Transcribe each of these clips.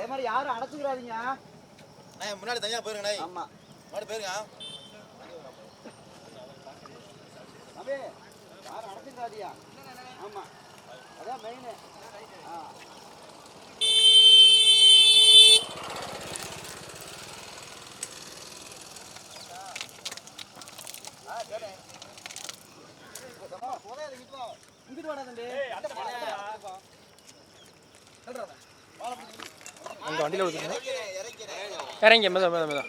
அதே மாதிரி யாரும் அடைச்சிக்கிறாதீங்க. முன்னாடி தனியா போயிருங்க அண்ணே. ஆமா. முன்னாடி போயிருங்க. தம்பி யாரும் அடைச்சிக்கிறாதியா ஆமா. அதான் மெயின் ஆ. இங்கிட்டு வாடா தம்பி. அங்கே வண்டியில் விழுதுங்க இறங்கி மெத மெத மெத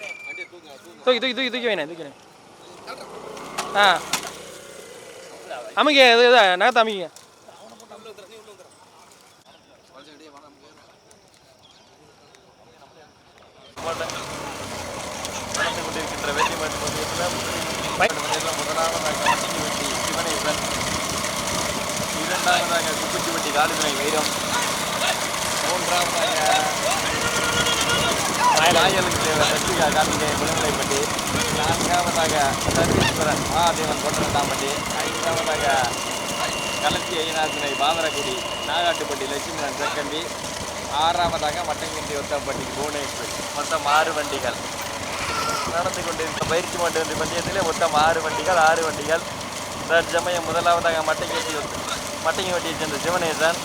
தூக்கி தூக்கி தூக்கி தூக்கி வேணே தூக்கி ஆ. அமைங்க இது இது நகத்தை அமைங்க கொண்டிருக்கின்ற வெற்றி மற்றும் இரண்டாவதாக காலிதுரை வைரம் மூன்றாவதாக நாயலுக்கு சசிகா கார்த்திகேயன் விடுதலைப்பட்டி நான்காவதாக சர்வீஸ்வரன் மகாதேவன் கொண்டரண்டாம்பட்டி ஐந்தாவதாக கலத்தி ஐயனாத்தினை பாதரக்குடி நாகாட்டுப்பட்டி லட்சுமணன் செக்கம்பி ஆறாவதாக மட்டங்கிண்டி ஒத்தப்பட்டி புவனேஸ்வரி மொத்தம் ஆறு வண்டிகள் நடந்து கொண்டிருந்த பயிற்சி மாட்டு பந்தயத்திலே மொத்தம் ஆறு வண்டிகள். ஆறு வண்டிகள் தற்சமயம் முதலாவதாக மட்டைக்கட்டி மட்டைங்கவட்டியைச் சேர்ந்த சிவனேசன்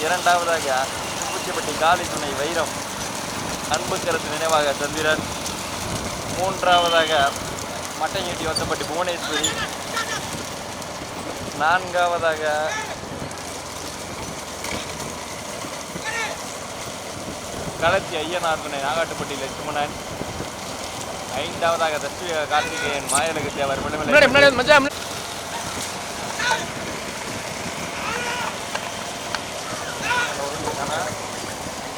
இரண்டாவதாக பூச்சிப்பட்டி காளி துணை வைரம். அன்புக்கரசு நினைவாக சந்திரன். மூன்றாவதாக மட்டைங்கட்டி ஒத்தப்பட்டி புவனேஸ்வரி. நான்காவதாக களத்தி ஐயனார் துணை நாகாட்டுப்பட்டி லட்சுமணன். ஐந்தாவதாக தஸ்வி கார்த்திகேயன் மாயலகு தேவர் முன்னாடி விடுதலை முன்னாடி வந்து மச்சான் முன்னாடி.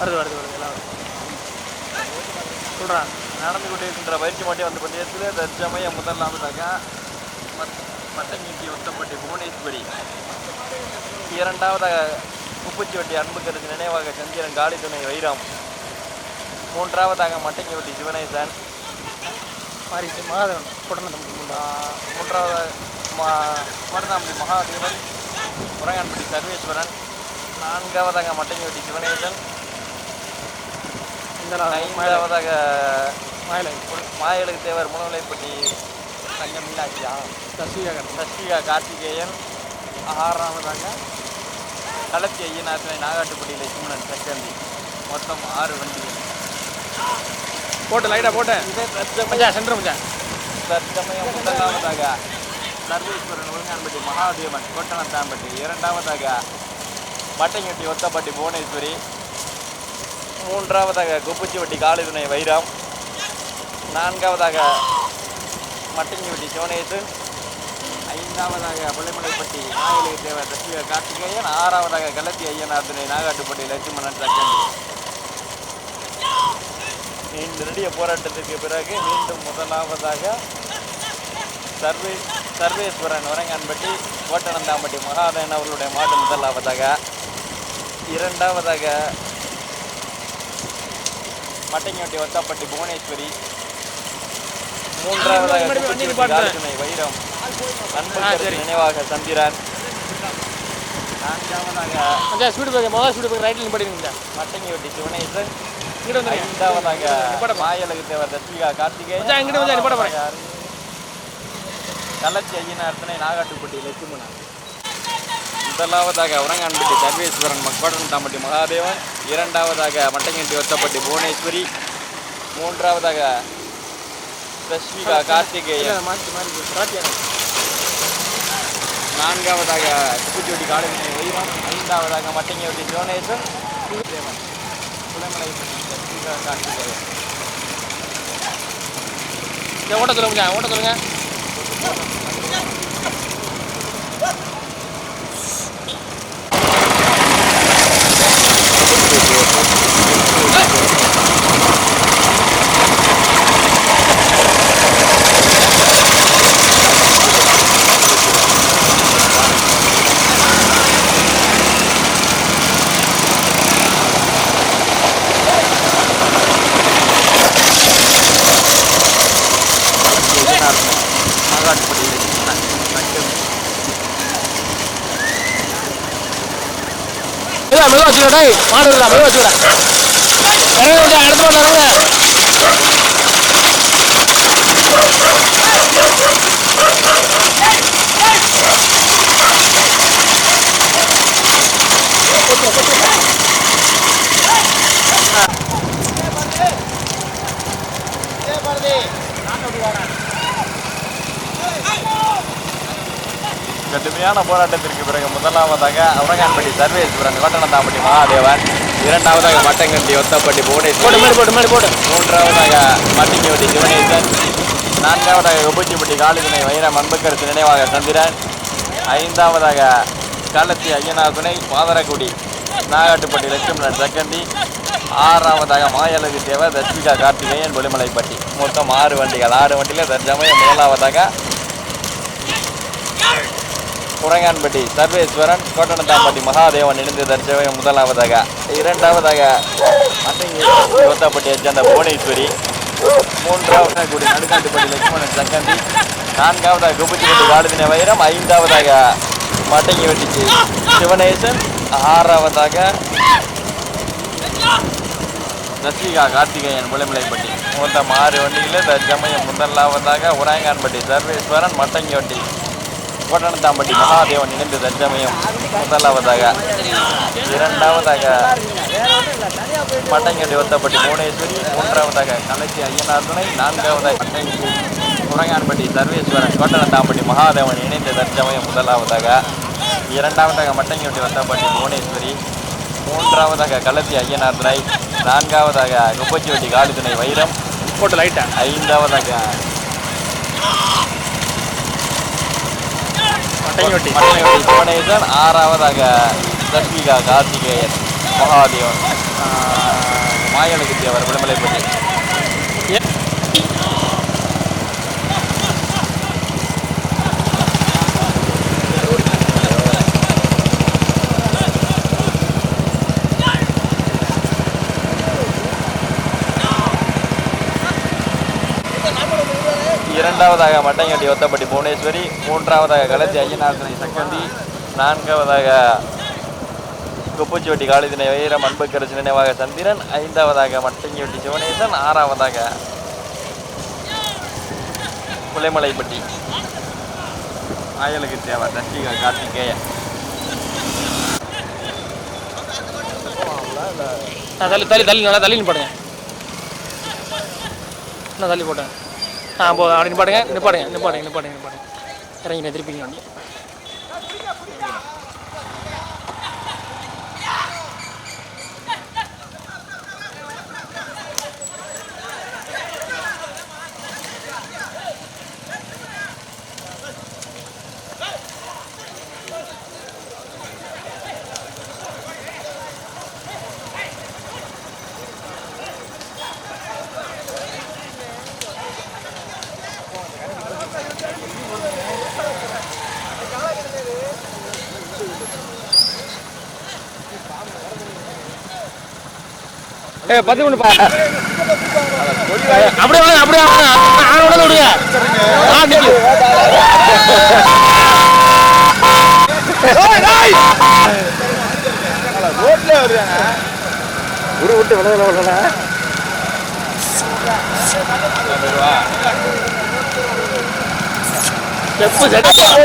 வருது வருது வருது எல்லாம் வருது. சொல்கிறான் நடந்து கொண்டிருக்கின்ற பயிற்சி மாட்டி வந்த பந்தயத்தில் தற்சமயம் முதலாவதாக மட்- மட்டங்கிட்டி ஒத்தப்பட்டி புவனேஸ்வரி. இரண்டாவதாக குப்புச்சிவட்டி அன்புக்கரசு நினைவாக சந்திரன் காளித்துணை வைரம். மூன்றாவதாக மட்டங்கிவட்டி சிவனேசன். மாறி மகாதேவன் கொட்டணம் தம்பி முண்டா. ஆஹ் மூன்றாவது மா மருதாம்பி மகாதேவன். உரங்கான்பட்டி சர்வேஸ்வரன். நான்காவதாக மட்டங்கிவட்டி சிவனேசன். இந்த நாள் மயிலை. ஐந்தாவதாக மயிலை. மாயலுக்கு தேவர் முனவலைப்பட்டி தங்க மீனாட்சியா சசிகாகர் சஷ்டிகா கார்த்திகேயன் ஆறாவதாக களத்தி ஐயனாத்தினை நாகாட்டுப்பட்டி லட்சுமணன் செக்கந்தி. மொத்தம் ஆறு வண்டிகள். போட்டு லைட்டாக போட்டேன் இதே தற்சமயம் சென்டர் மச்சான். தற்சமயம் முதலாவதாக சர்வேஸ்வரன் ஒழுங்கான்பட்டி மகாதேவன் கோட்டனத்தாம்பட்டி இரண்டாவதாக மட்டைங்கட்டி ஒத்தப்பட்டி புவனேஸ்வரி மூன்றாவதாக குப்புச்சிவட்டி காளிதுணை வைரம். நான்காவதாக மட்டிஞ்சிவட்டி சிவனேசன். ஐந்தாவதாக பள்ளிமலைப்பட்டி நாயலை தேவர் சசிக கார்த்திகேயன். ஆறாவதாக கலத்தி ஐயனார் துணை நாகாட்டுப்பட்டி லட்சுமணன் சக்கன் நீண்டிய போராட்டத்திற்கு பிறகு மீண்டும் முதலாவதாக சர்வே சர்வேஸ்வரன் உரங்கான்பட்டி கோட்டனந்தாம்பட்டி மகாதேன் அவர்களுடைய மாடு முதலாவதாக. இரண்டாவதாக மட்டைங்கோட்டை ஒத்தப்பட்டி புவனேஸ்வரி. மூன்றாவதாக போய் வைரம். சரி. நினைவாக சந்திரன் நான்காவதாக ஸ்பீடு பிரேக் முதல் ஸ்பீடு பிரேக் ரைட்டில் நிப்பாட்டிங்க மச்சான் மட்டங்கிவட்டி சிவனேசன் ஐந்தாவதாக. மாயலகு தேவர் தஸ்மிகா கார்த்திகேயன். கள்ளச்சி ஐயனார்த்தனை நாகாட்டுப்பட்டி லட்சுமணன் முதலாவதாக உரங்கான்பட்டி சர்வேஸ்வரன் மக்கோடன் தாம்பட்டி மகாதேவன் இரண்டாவதாக மட்டங்கிண்டி ஒத்தப்பட்டி புவனேஸ்வரி மூன்றாவதாக தஸ்மிகா கார்த்திகேயன். நான்காவதாக குப்புச்சோட்டி காலவினை வைரம் ஐந்தாவதாக மட்டங்கிவட்டி சிவனேசன் தேவன் குலமலை கார்த்திகேயன். ஓட்ட சொல்லுங்க ஓட்ட சொல்லுங்க நாகாட்டுப்பட்டி லட்சுமணன் தங்கம் மெதுவா மெதுவா வச்சுக்கடா மாடு இருக்கா மெதுவா வச்சுக்கடா இறங்க விட்டு அடுத்த மாடு இறங்க கடுமையான போராட்டத்திற்கு பிறகு முதலாவதாக அவுரங்கான்பட்டி சர்வேஸ்வரன் கோட்டனந்தாம்பட்டி மகாதேவன் இரண்டாவதாக மட்டங்கண்டி ஒத்தப்பட்டி போட்டு புவனேஸ்வரி மூன்றாவதாக மட்டிங்கவட்டி சிவனேசன் நான்காவதாக உபச்சிப்பட்டி காளிதுணை வைரம் அன்புக்கரசு நினைவாக சந்திரன் ஐந்தாவதாக களத்தி ஐயனார் துணை பாதரக்குடி நாகாட்டுப்பட்டி லட்சுமணன் சக்கண்டி ஆறாவதாக மாயலகு தேவர் தஸ்மிகா கார்த்திகேயன் பொலிமலைப்பட்டி. மொத்தம் ஆறு வண்டிகள். ஆறு வண்டியில் தற்சமயம் முதலாவதாக குரங்கான்பட்டி சர்வேஸ்வரன் கோட்டனத்தாம்பட்டி மகாதேவன் இணைந்து தற்சமயம் முதலாவதாக. இரண்டாவதாக அத்தங்கி யோத்தாப்பட்டியைச் சேர்ந்த புவனேஸ்வரி. மூன்றாவதாக கூடி நடுக்காட்டுப்பட்டி லட்சுமணன் சங்கந்தி. நான்காவதாக குபுச்சிப்பட்டி காடுதின வைரம். ஐந்தாவதாக மட்டங்கி வெட்டிச்சு சிவனேசன். ஆறாவதாக ரசிகா கார்த்திகேயன் முளைமலைப்பட்டி மொத்தம் ஆறு வண்டியில் தற்சமயம் முதலாவதாக உராயங்கான்பட்டி சர்வேஸ்வரன் மட்டங்கி வட்டி கோட்டனத்தாம்பட்டி மகாதேவன் இணைந்து தற்சமயம் முதலாவதாக இரண்டாவதாக மட்டங்கட்டி ஒத்தப்பட்டி புவனேஸ்வரி மூன்றாவதாக கலைச்சி ஐயனார் துணை நான்காவதாக மட்டங்கி குரங்கான்பட்டி சர்வேஸ்வரன் கோட்டனத்தாம்பட்டி மகாதேவன் இணைந்த தற்சமயம் முதலாவதாக இரண்டாவதாக மட்டங்கட்டி ஒத்தப்பட்டி புவனேஸ்வரி மூன்றாவதாக கலத்தி ஐயனார் துணை நான்காவதாக குப்பச்சிவட்டி காளித்துணை வைரம் போட்டு லைட்டா ஐந்தாவதாக மட்டையொட்டி மட்டங்கட்டி புவனேஸ்வரன் ஆறாவதாக தர்மிகா கார்த்திகேயன் மகாதேவன். மாயலுக்கு தேவர் விடுமலைப்பட்டி இரண்டாவதாக மட்டங்கட்டி ஒத்தப்பட்டி புவனேஸ்வரி மூன்றாவதாக கலத்தி ஐயனார்த்தனை சக்கந்தி நான்காவதாக குப்புச்சிவட்டி காளிதினை வைரம் அன்புக்கரசு நினைவாக சந்திரன் ஐந்தாவதாக மட்டங்கிவட்டி சிவனேசன் ஆறாவதாக குலைமலைப்பட்டி. ஆயலுக்கு தேவை தர்ஷிகா கார்த்திகேயன் தள்ளி தள்ளி தள்ளி நல்லா தள்ளின்னு போடுங்க. நான் தள்ளி போட்டேன். ആ പോ അവിടെ നിന്ന് പടങ്ങ ഇന്ന് പടങ്ങ ഇന്ന് പടങ്ങ ഇന്ന് പടങ്ങ ഇന്ന് പടങ്ങ ഇറങ്ങി തിരിപ്പിക്കുന്നുണ്ട്. ஏ பத்து மணி பா. அப்படியே வாங்க அப்படியே வாங்க. ஆனோட விடுங்க. ஆ நிக்கு உரு விட்டு விலகல விலகல எப்போ செட் போட்டு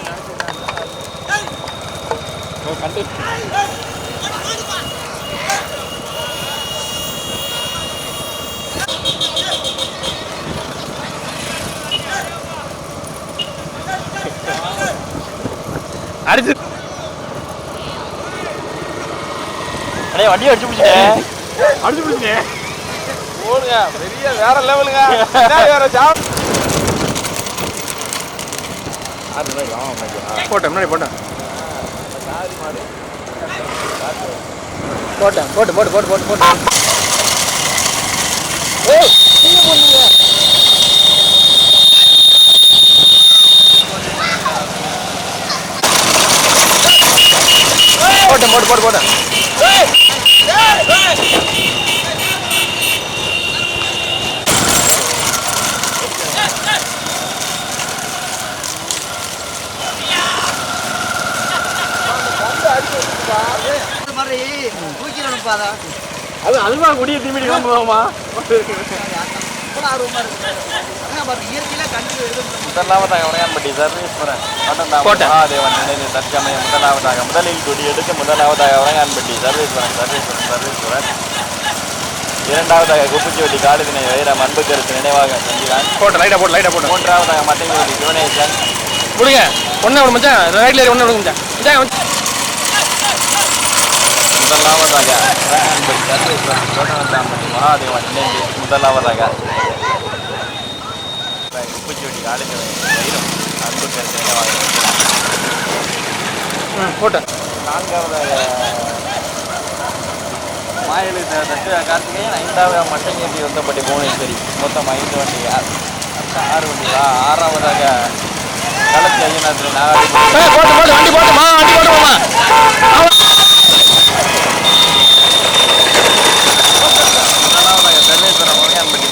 மெதா அடிச்சு. அடே வண்டி அடிச்சு பிடிச்சிட்டேன் அடிச்சு பிடிச்சினே போடுங்க. பெரிய வேற லெவலுங்க வேற ஜாப் போட்டேன் முன்னாடி போட்டேன். போட்டேன் போட்டு போட்டு போட்டு போட்டு போட்டு. ஏய் நீங்க போடுங்க போட்டேன் போட்டு போட்டு போட்டேன் இந்த மாதிரி தூக்கி அனுப்பாதா அது அதுவா குடிய தீமிடி போகுமா கூட ஆர்வமா இருக்கு. அதான் பாரு இயற்கையில கண்டு எடுக்கணும் முதலாவதாக உடையான்பட்டி சர்வீஸ்வரன் தற்சமயம் முதலாவதாக முதலில் கொடி எடுத்து முதலாவதாக உடையான்பட்டி சர்வீஸ்வரன் சர்வீஸ்வரன் சர்வீஸ்வரன் இரண்டாவதாக குப்புச்சோட்டி காடுதினை வைரம் அன்பு கருத்து நினைவாக செஞ்சிறான் போட்டு லைட்டா போட்டு லைட்டா போட்டு மூன்றாவதாக மட்டையோடி சிவனேசன் விடுங்க ஒன்று விடு மச்சான். ரைட்ல ஒன்று விடுங்க மச்சான். மச்சான் முதலாவதாக மகாதேவன் முதலாவதாக குப்புச்சோட்டி காடுதினை வைரம் அன்பு கருத்து போட்டேன் நான்காவதாக மாயலு தட்டு கார்த்திகேயன். ஐந்தாவது மட்டங்கேந்தி வந்தபடி புவனேஸ்வரி. மொத்தம் ஐந்து வண்டி ஆறு வண்டி ஆறாவதாக களத்தி ஐயநாத்திரி நாகாடி போட்டு போட்டு வண்டி போட்டுமா வண்டி போட்டுமா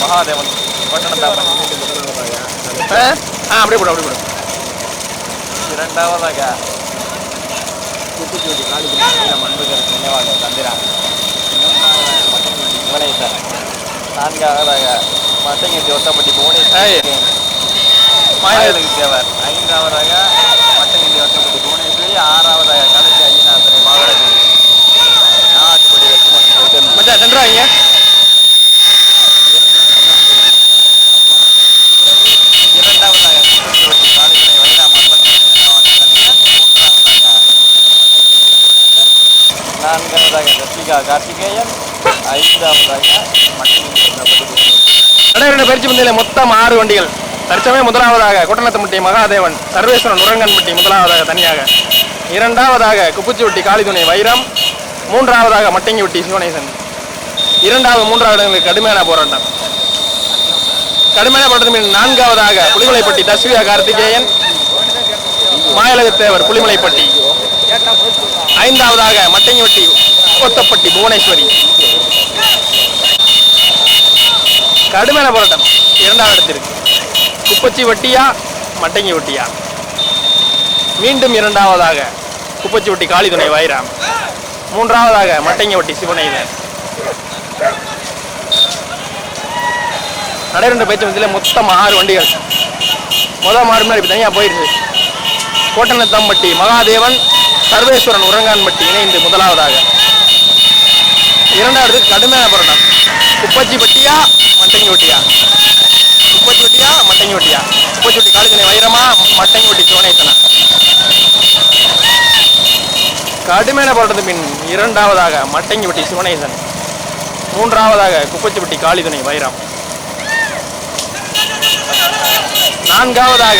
மகாதேவன். பட்டணத்தாம்பட்டி ஆ அப்படியே போடு அப்படியே போடு. இரண்டாவதாக. குத்துச்சூடி காளிகுடி மண்புகருக்கு நினைவாக மட்டங்கேந்தி புவனேஸ்வரன் நான்காவதாக மட்டங்கேந்தி ஒத்தப்பட்டி புவனேஸ்வரி மாயலுக்கு தேவர். ஐந்தாவதாக மட்டங்கிண்டி வட்டப்பட்டி புவனேஸ்வரி. ஆறாவதாக கடைசி ஐயநாதனை மாவட்டத்தில் நாட்டுப்படி லட்சுமணன் மச்சான் சென்ட்ரா இங்க இரண்டாவதாக குப்பத்தி காளிகளை வைராம் நான்காவதாக சசிகா கார்த்திகேயன் ஐந்தாவதாக மட்டங்கிண்டி நடைபெற்ற பயிற்சி பந்தயில மொத்தம் ஆறு வண்டிகள். தற்சமயம் முதலாவதாக கொட்டநத்தம்பட்டி மகாதேவன் சர்வேஸ்வரன் உரங்கன்பட்டி முதலாவதாக தனியாக. இரண்டாவதாக குப்புச்சிவட்டி காளிதுணை வைரம். மூன்றாவதாக மட்டங்கிவட்டி சிவனேசன். இரண்டாவது மூன்றாவது இடங்களுக்கு கடுமையான போராட்டம். கடுமையான போராட்டத்தின் நான்காவதாக புலிமலைப்பட்டி தஸ்வியா கார்த்திகேயன். மாயலகத்தேவர் புலிமலைப்பட்டி. ஐந்தாவதாக மட்டங்கிவட்டி கோத்தப்பட்டி புவனேஸ்வரி. கடுமையான போராட்டம். இரண்டாவது இடத்திற்கு. குப்பச்சி வட்டியா மட்டங்கி வட்டியா மீண்டும் இரண்டாவதாக குப்பச்சி வட்டி காளிதுணை வைராம். மூன்றாவதாக மட்டங்கி வட்டி சிவனையினர் நடைபெற்ற பேச்சு மத்தியில் மொத்தம் ஆறு வண்டிகள். முதல் மாடு மாதிரி இப்போ தனியாக போயிடுச்சு கோட்டநத்தம்பட்டி மகாதேவன் சர்வேஸ்வரன் உரங்கான்பட்டி இணைந்து முதலாவதாக. இரண்டாவது கடுமையான போராட்டம் குப்பச்சி பட்டியா மட்டங்கி வட்டியா குப்பச்சி ஒட்டியா மட்டங்கி வட்டியா குப்பச்சி ஒட்டி காளிதனை வைரமா மட்டங்கி வட்டி சோனேசனா கடுமையான போராட்டத்தின் பின் இரண்டாவதாக மட்டங்கி வட்டி சிவனேசன். மூன்றாவதாக குப்பச்சிப்பட்டி காளிதுணை வைரம். நான்காவதாக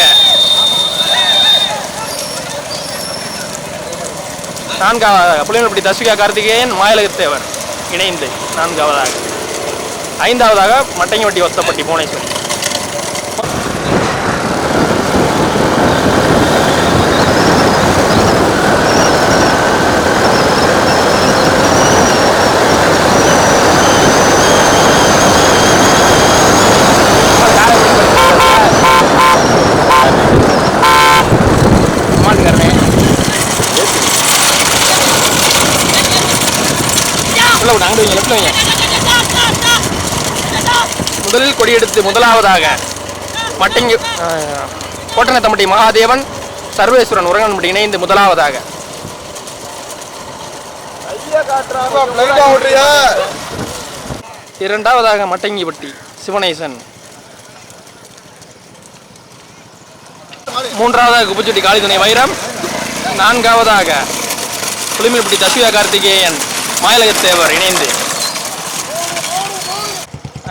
நான்காவதாக புளியம்பட்டி தஸ்விகா கார்த்திகேயன் மாயலகத்தேவர் இணைந்து நான்காவதாக. ஐந்தாவதாக மட்டங்கிவட்டி ஒத்தப்பட்டி புவனேஸ்வரி. விடு முதலில் கொடியெடுத்து முதலாவதாக மட்டங்கி கோட்டநத்தம்பட்டி மகாதேவன் சர்வேஸ்வரன் உரங்கன்பட்டி இணைந்து முதலாவதாக. இரண்டாவதாக மட்டங்கிப்பட்டி சிவனேசன். மூன்றாவதாக குப்புச்செட்டி காளிதுணை வைரம். நான்காவதாக புளிமில்பட்டி தஸ்வியா கார்த்திகேயன் மாயலகத்தேவர் இணைந்து.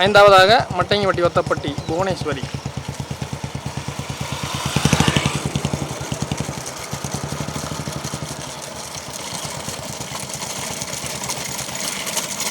ஐந்தாவதாக மட்டங்கிவட்டி ஒத்தப்பட்டி புவனேஸ்வரி.